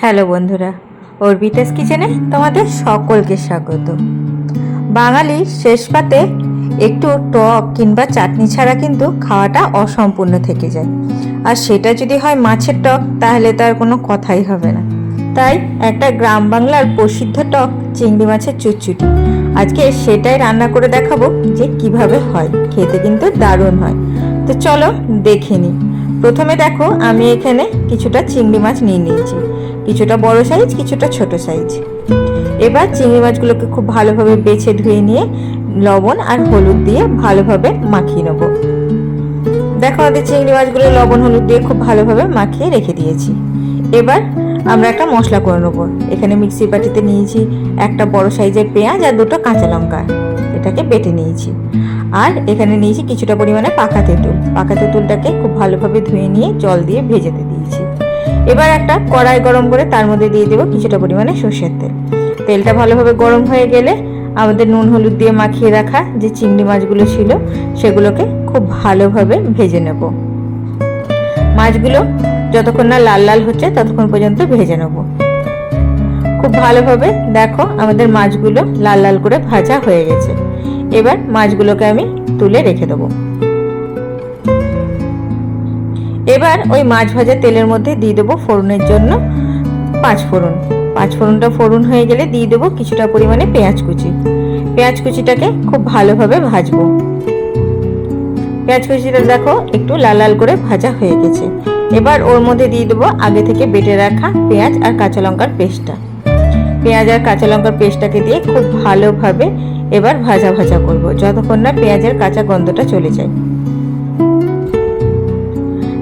Hello বন্ধুরা অর্বিতাস কিচেনে তোমাদের সকলকে স্বাগত। বাঙালি শেষ পাতে একটু টক কিংবা চাটনি ছাড়া কিন্তু খাওয়াটা অসম্পূর্ণ থেকে যায়। আর সেটা যদি হয় মাছের টক, তাহলে তার কোনো কথাই হবে না। তাই একটা গ্রাম বাংলার প্রসিদ্ধ টক চিংড়ি মাছের চুচচুটি আজকে সেটাই রান্না করে দেখাবো যে কীভাবে হয়। খেতে কিন্তু দারুণ হয়। তো চলো দেখে নিই। প্রথমে দেখো, আমি এখানে কিছুটা চিংড়ি মাছ নিয়ে নিয়েছি। কিছুটা বড় সাইজ কিছুটা ছোট সাইজ এবার চিংড়ি মাছগুলোকে খুব ভালোভাবে বেছে ধুয়ে নিয়ে লবণ আর হলুদ দিয়ে ভালোভাবে মাখিয়ে নেব। দেখো আমাদের চিংড়ি মাছগুলো লবণ হলুদ দিয়ে খুব ভালোভাবে মাখিয়ে রেখে দিয়েছি। এবার আমরা একটা মশলা করে নেব। এখানে মিক্সি বাটিতে নিয়েছি একটা বড় সাইজের পেঁয়াজ আর দুটো কাঁচা লঙ্কা। এটাকে বেটে নিয়েছি। আর এখানে নিয়েছি কিছুটা পরিমাণে পাকা তেঁতুল। পাকা তেঁতুলটাকে খুব ভালোভাবে ধুয়ে নিয়ে জল দিয়ে ভেজেতে দিয়েছি। এবার একটা কড়াই গরম করে তার মধ্যে দিয়ে দেবো কিছুটা পরিমাণে সর্ষের তেল। তেলটা ভালোভাবে গরম হয়ে গেলে আমাদের নুন, হলুদ দিয়ে মাখিয়ে রাখা যে চিংড়ি মাছগুলো ছিল, সেগুলোকে খুব ভালোভাবে ভেজে নেব। মাছগুলো যতক্ষণ না লাল লাল হচ্ছে ততক্ষণ পর্যন্ত ভেজে নেব। খুব ভালোভাবে দেখো আমাদের মাছগুলো লাল লাল করে ভাজা হয়ে গেছে। এবার মাছগুলোকে আমি তুলে রেখে দেবো। এবার ওই মাছ ভাজা তেলের মধ্যে দিয়ে দেবো ফোড়নের জন্য পাঁচ ফোড়ন। পাঁচ ফোড়নটা ফোড়ন হয়ে গেলে দিয়ে দেবো কিছুটা পরিমাণে পেঁয়াজ কুচি। পেঁয়াজ কুচিটাকে খুব ভালোভাবে ভাজবো। পেঁয়াজ কুচিটা দেখো একটু লাল লাল করে ভাজা হয়ে গেছে। এবার ওর মধ্যে দিয়ে দেবো আগে থেকে বেটে রাখা পেঁয়াজ আর কাঁচা লঙ্কার পেস্টটা। পেঁয়াজ আর কাঁচা লঙ্কার পেস্টটাকে দিয়ে খুব ভালোভাবে এবার ভাজা ভাজা করব, যতক্ষণ না পেঁয়াজের কাঁচা গন্ধটা চলে যায়।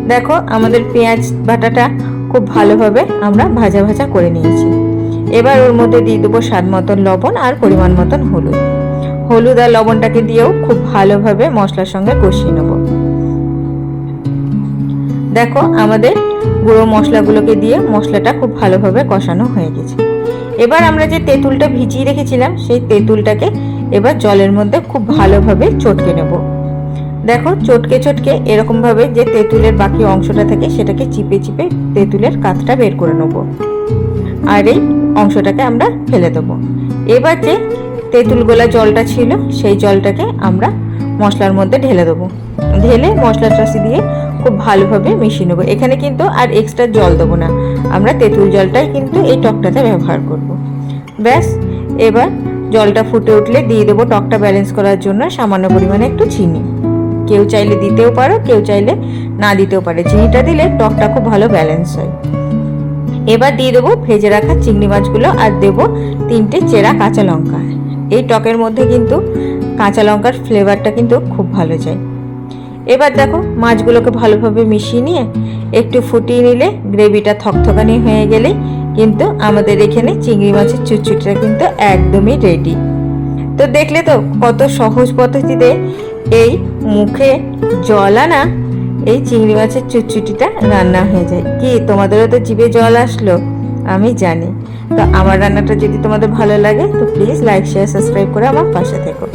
দেখো, আমাদের পেঁয়াজ বাটাটা খুব ভালোভাবে আমরা ভাজা ভাজা করে নিয়েছি। এবার ওর মধ্যে দিয়ে দেবো স্বাদ মতন লবণ আর পরিমাণ মতন হলুদ। হলুদ আর লবণটাকে দিয়েও খুব ভালোভাবে মশলার সঙ্গে কষিয়ে নেব। দেখো, আমাদের গুঁড়ো মশলাগুলোকে দিয়ে মশলাটা খুব ভালোভাবে কষানো হয়ে গেছে। এবার আমরা যে তেঁতুলটা ভিজিয়ে রেখেছিলাম, সেই তেঁতুলটাকে এবার জলের মধ্যে খুব ভালোভাবে চটকে নেব। দেখো, চটকে চটকে এরকমভাবে যে তেঁতুলের বাকি অংশটা থাকে সেটাকে চিপে চিপে তেঁতুলের কাতটা বের করে নেব। আর এই অংশটাকে আমরা ফেলে দেবো। এবার যে তেঁতুল গোলা জলটা ছিল, সেই জলটাকে আমরা মশলার মধ্যে ঢেলে দেবো। ঢেলে মশলা চাষি দিয়ে খুব ভালোভাবে মিশিয়ে নেব। এখানে কিন্তু আর এক্সট্রা জল দেবো না। আমরা তেঁতুল জলটাই কিন্তু এই টকটাতে ব্যবহার করব। ব্যাস, এবার জলটা ফুটে উঠলে দিয়ে দেবো টকটা ব্যালেন্স করার জন্য সামান্য পরিমাণে একটু চিনি। কেউ চাইলে দিতেও পারো, কেউ চাইলে না দিতেও পারে। চিনিটা দিলে টকটা খুব ভালো ব্যালেন্স হয়। এবার দিয়ে দেবো ভেজে রাখা চিংড়ি মাছগুলো আর দেবো তিনটে চেরা কাঁচা লঙ্কা। এই টকের মধ্যে কিন্তু কাঁচা লঙ্কার ফ্লেভারটা কিন্তু খুব ভালো যায়। এবার দেখো মাছগুলোকে ভালোভাবে মিশিয়ে নিয়ে একটু ফুটিয়ে নিলে গ্রেভিটা থকথকানি হয়ে গেলে কিন্তু আমাদের এখানে চিংড়ি মাছের চুচুটিটা কিন্তু একদমই রেডি তো দেখলে তো কত সহজ পদ্ধতিতে এই মুখে জল আনা, এই চিংড়ি মাছের চুটচুটিটা রান্না হয়ে যায়। কি, তোমাদেরও তো জিভে জল আসলো? আমি জানি। তো আমার রান্নাটা যদি তোমাদের ভালো লাগে, তো প্লিজ লাইক শেয়ার সাবস্ক্রাইব করে আমার পাশে থেকো।